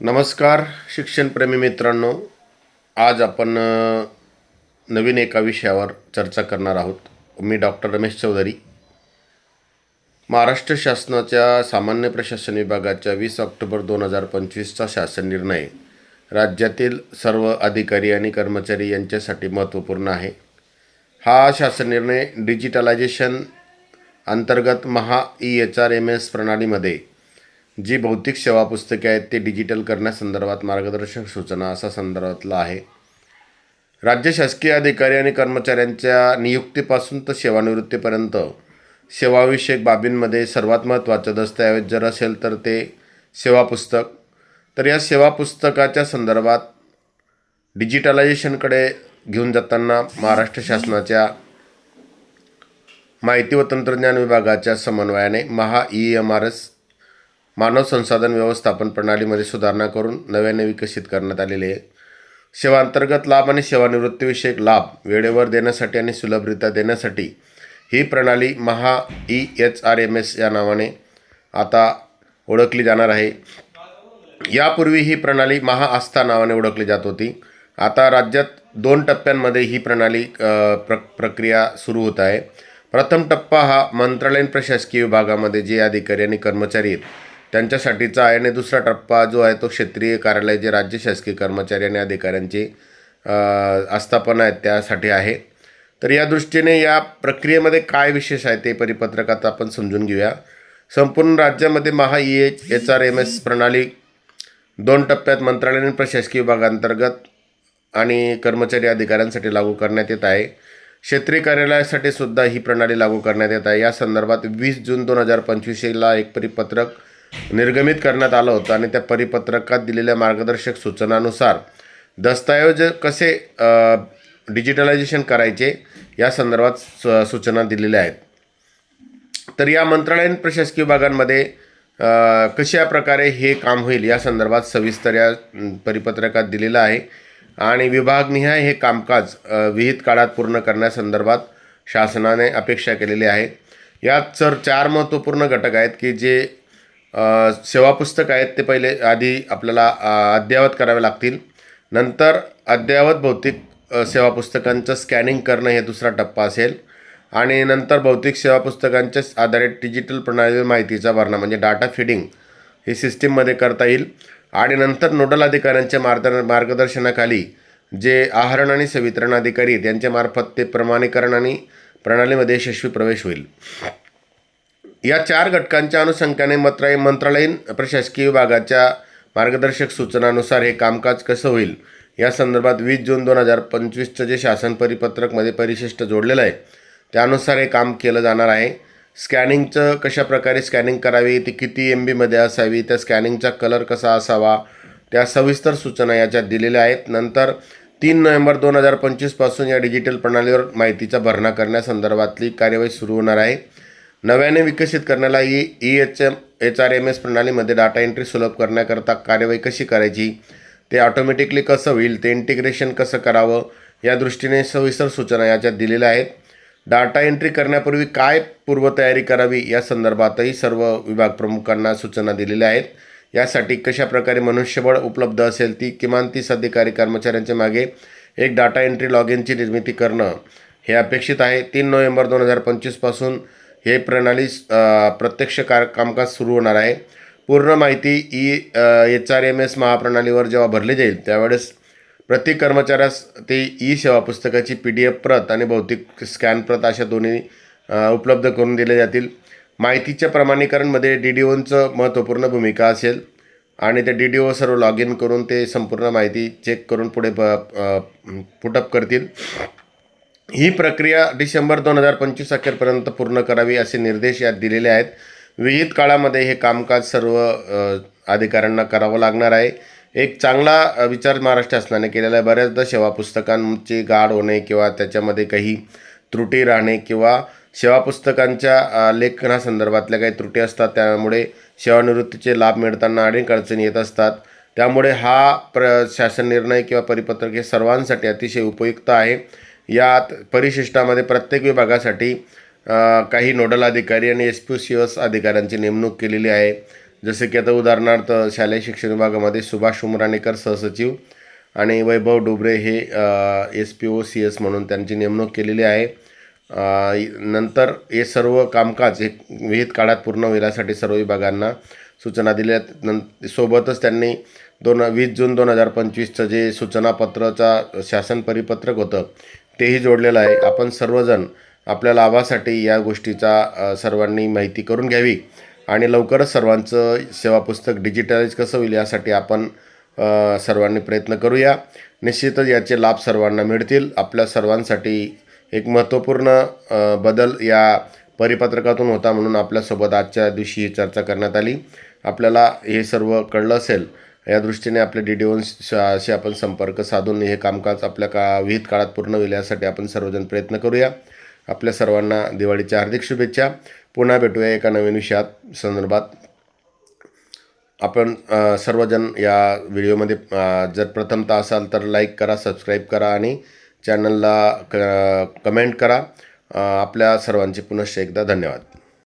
नमस्कार शिक्षणप्रेमी मित्रांनो. आज आपण नवीन एका विषयावर चर्चा करणार आहोत. मी डॉक्टर रमेश चौधरी. महाराष्ट्र शासनाच्या सामान्य प्रशासन विभागाच्या वीस ऑक्टोबर दोन हजार पंचवीसचा शासन निर्णय राज्यातील सर्व अधिकारी आणि कर्मचारी यांच्यासाठी महत्त्वपूर्ण आहे. हा शासन निर्णय डिजिटलायझेशन अंतर्गत Maha E H R M S प्रणालीमध्ये जी भौतिक सेवा पुस्तके आहेत ते डिजिटल करण्यासंदर्भात मार्गदर्शक सूचना असा संदर्भातला आहे. राज्य शासकीय अधिकारी आणि कर्मचाऱ्यांच्या नियुक्तीपासून तर सेवानिवृत्तीपर्यंत सेवाविषयक बाबींमध्ये सर्वात महत्त्वाचं दस्तऐवज जर असेल तर ते सेवा पुस्तक. तर या सेवा पुस्तकाच्या संदर्भात डिजिटलायझेशनकडे घेऊन जाताना महाराष्ट्र शासनाच्या माहिती व तंत्रज्ञान विभागाच्या समन्वयाने Maha E M R S मानव संसाधन व्यवस्थापन प्रणालीमध्ये सुधारणा करून नव्याने विकसित करण्यात आलेले आहे. सेवांतर्गत लाभ आणि सेवानिवृत्तीविषयक लाभ वेळेवर देण्यासाठी आणि सुलभरित्या देण्यासाठी ही प्रणाली Maha E H R M S या नावाने आता ओळखली जाणार आहे. यापूर्वी ही प्रणाली महा आस्था नावाने ओळखली जात होती. आता राज्यात दोन टप्प्यांमध्ये ही प्रणाली प्र प्रक्रिया सुरू होत आहे. प्रथम टप्पा हा मंत्रालयीन प्रशासकीय विभागामध्ये जे अधिकारी आणि कर्मचारी आहेत त्यांच्यासाठीचा आहे. आणि दुसरा टप्पा जो आहे तो क्षेत्रीय कार्यालय जे राज्य शासकीय कर्मचारी आणि अधिकाऱ्यांची आस्थापना आहेत त्यासाठी आहे. तर या दृष्टीने या प्रक्रियेमध्ये काय विशेष आहे ते परिपत्रकात आपण समजून घेऊया. संपूर्ण राज्यामध्ये Maha E H H R M S प्रणाली दोन टप्प्यात मंत्रालयीन प्रशासकीय विभागांतर्गत आणि कर्मचारी अधिकाऱ्यांसाठी लागू करण्यात येत आहे. क्षेत्रीय कार्यालयासाठी सुद्धा ही प्रणाली लागू करण्यात येत आहे. या संदर्भात वीस जून दोन हजार पंचवीसला एक परिपत्रक निर्गमित करण्यात आलं होतं आणि त्या परिपत्रकात दिलेल्या मार्गदर्शक सूचनानुसार दस्तऐवज कसे डिजिटलायझेशन करायचे या संदर्भात सु सूचना दिलेल्या आहेत. तर या मंत्रालयीन प्रशासकीय विभागांमध्ये कशा प्रकारे हे काम होईल या संदर्भात सविस्तर या परिपत्रकात दिलेलं आहे आणि विभागनिहाय हे कामकाज विहित काळात पूर्ण करण्यासंदर्भात शासनाने अपेक्षा केलेली आहे. यात सर चार महत्त्वपूर्ण घटक आहेत की जे सेवापुस्तक सेवा पुस्तक आहेत ते पहिले आधी आपल्याला अद्ययावत करावे लागतील. नंतर अद्ययावत भौतिक सेवापुस्तकांचं सेवा पुस्तकांचं स्कॅनिंग करणं हे दुसरा टप्पा असेल. आणि नंतर भौतिक सेवापुस्तकांच्या आधारित डिजिटल प्रणालीवर माहितीचा भरणा म्हणजे डाटा फिडिंग ही सिस्टीममध्ये करता येईल. आणि नंतर नोडल अधिकाऱ्यांच्या मार्ग मार्गदर्शनाखाली जे आहरण आणि सवितरण अधिकारी आहेत यांच्यामार्फत ते प्रमाणीकरण आणि प्रणालीमध्ये यशस्वी प्रवेश होईल. या चार घटकांच्या अनुषंगाने मंत्रा मंत्रालयीन प्रशासकीय विभागाच्या मार्गदर्शक सूचनानुसार हे कामकाज कसं होईल? या संदर्भात वीस जून दोन हजार पंचवीसचं जे शासन परिपत्रकमध्ये परिशिष्ट जोडलेलं आहे त्यानुसार हे काम केलं जाणार आहे. स्कॅनिंगचं कशा प्रकारे स्कॅनिंग करावी ती किती एम बीमध्ये असावी त्या स्कॅनिंगचा कलर कसा असावा त्या सविस्तर सूचना याच्यात दिलेल्या आहेत. नंतर तीन नोव्हेंबर दोन हजार पंचवीसपासून या डिजिटल प्रणालीवर माहितीचा भरणा करण्यासंदर्भातली कार्यवाही सुरू होणार आहे. नव्याने विकसित करण्याला E E H M H R M S प्रणालीमध्ये डाटा एंट्री सुलभ करण्याकरता कार्यवाही कशी करायची? ते ऑटोमॅटिकली कसं होईल? ते इंटिग्रेशन कसं करावं? या दृष्टीने सविस्तर सूचना याच्यात दिलेल्या आहेत. डाटा एंट्री करण्यापूर्वी काय पूर्वतयारी करावी? या संदर्भातही सर्व विभाग प्रमुखांना सूचना दिलेल्या आहेत. यासाठी कशा प्रकारे मनुष्यबळ उपलब्ध असेल ती किमान तीस अधिकारी कर्मचाऱ्यांच्या मागे एक डाटा एंट्री लॉग इनची निर्मिती करणं हे अपेक्षित आहे. तीन नोव्हेंबर दोन हजार पंचवीसपासून हे प्रणाली प्रत्यक्ष कार कामकाज सुरू होणार आहे. पूर्ण माहिती E H R M S महाप्रणालीवर जेव्हा भरली जाईल त्यावेळेस प्रति कर्मचाऱ्यास ते ई सेवा पुस्तकाची पी डी एफ प्रत आणि भौतिक स्कॅन प्रत अशा दोन्ही उपलब्ध करून दिल्या जातील. माहितीच्या प्रमाणीकरणमध्ये डी डी ओंचं महत्त्वपूर्ण भूमिका असेल आणि ते डी डी ओ सर्व लॉग इन करून ते संपूर्ण माहिती चेक करून पुढे प पुटअप करतील. ही प्रक्रिया डिसेंबर दोन हजार पंचवीस अखेरपर्यंत पूर्ण करावी असे निर्देश यात दिलेले आहेत. विहित काळामध्ये हे कामकाज सर्व अधिकाऱ्यांना करावं लागणार आहे. एक चांगला विचार महाराष्ट्र शासनाने केलेला आहे. बऱ्याचदा सेवा पुस्तकांची गाढ होणे किंवा त्याच्यामध्ये काही त्रुटी राहणे किंवा सेवा पुस्तकांच्या लेखनासंदर्भातल्या काही त्रुटी असतात त्यामुळे सेवानिवृत्तीचे लाभ मिळताना अनेक अडचणी येत असतात. त्यामुळे हा प्र शासन निर्णय किंवा परिपत्रक हे सर्वांसाठी अतिशय उपयुक्त आहे. यात परिशिष्टामध्ये प्रत्येक विभागासाठी काही नोडल अधिकारी आणि एस पी सी एस अधिकाऱ्यांची नेमणूक केलेली आहे. जसे की आता उदाहरणार्थ शालेय शिक्षण विभागामध्ये सुभाष उमराणेकर सहसचिव आणि वैभव डुबरे हे S P O C S म्हणून त्यांची नेमणूक केलेली आहे. नंतर हे सर्व कामकाज हे विहित काळात पूर्ण होण्यासाठी सर्व विभागांना सूचना दिल्या नं सोबतच त्यांनी दोन वीस जून दोन हजार पंचवीसचं जे सूचनापत्राचा शासन परिपत्रक होतं तेही जोडलेलं आहे. आपण सर्वजण आपल्या लाभासाठी या गोष्टीचा सर्वांनी माहिती करून घ्यावी आणि लवकरच सर्वांचं सेवा पुस्तक डिजिटलाइज कसं होईल यासाठी आपण सर्वांनी प्रयत्न करूया. निश्चितच याचे लाभ सर्वांना मिळतील. आपल्या सर्वांसाठी एक महत्त्वपूर्ण बदल या परिपत्रकातून होता म्हणून आपल्यासोबत आजच्या दिवशी ही चर्चा करण्यात आली. आपल्याला हे सर्व कळलं असेल. या दृष्टीने आपल्या डी डी वनशी आपण संपर्क साधून हे कामकाज आपल्या का विहित काळात पूर्ण होईल यासाठी आपण सर्वजण प्रयत्न करूया. आपल्या सर्वांना दिवाळीच्या हार्दिक शुभेच्छा. पुन्हा भेटूया एका नवीन विषयात संदर्भात. आपण सर्वजण या व्हिडिओमध्ये जर प्रथमतः असाल तर लाईक करा सबस्क्राईब करा आणि चॅनलला क कमेंट करा. आपल्या सर्वांचे पुनश्च एकदा धन्यवाद.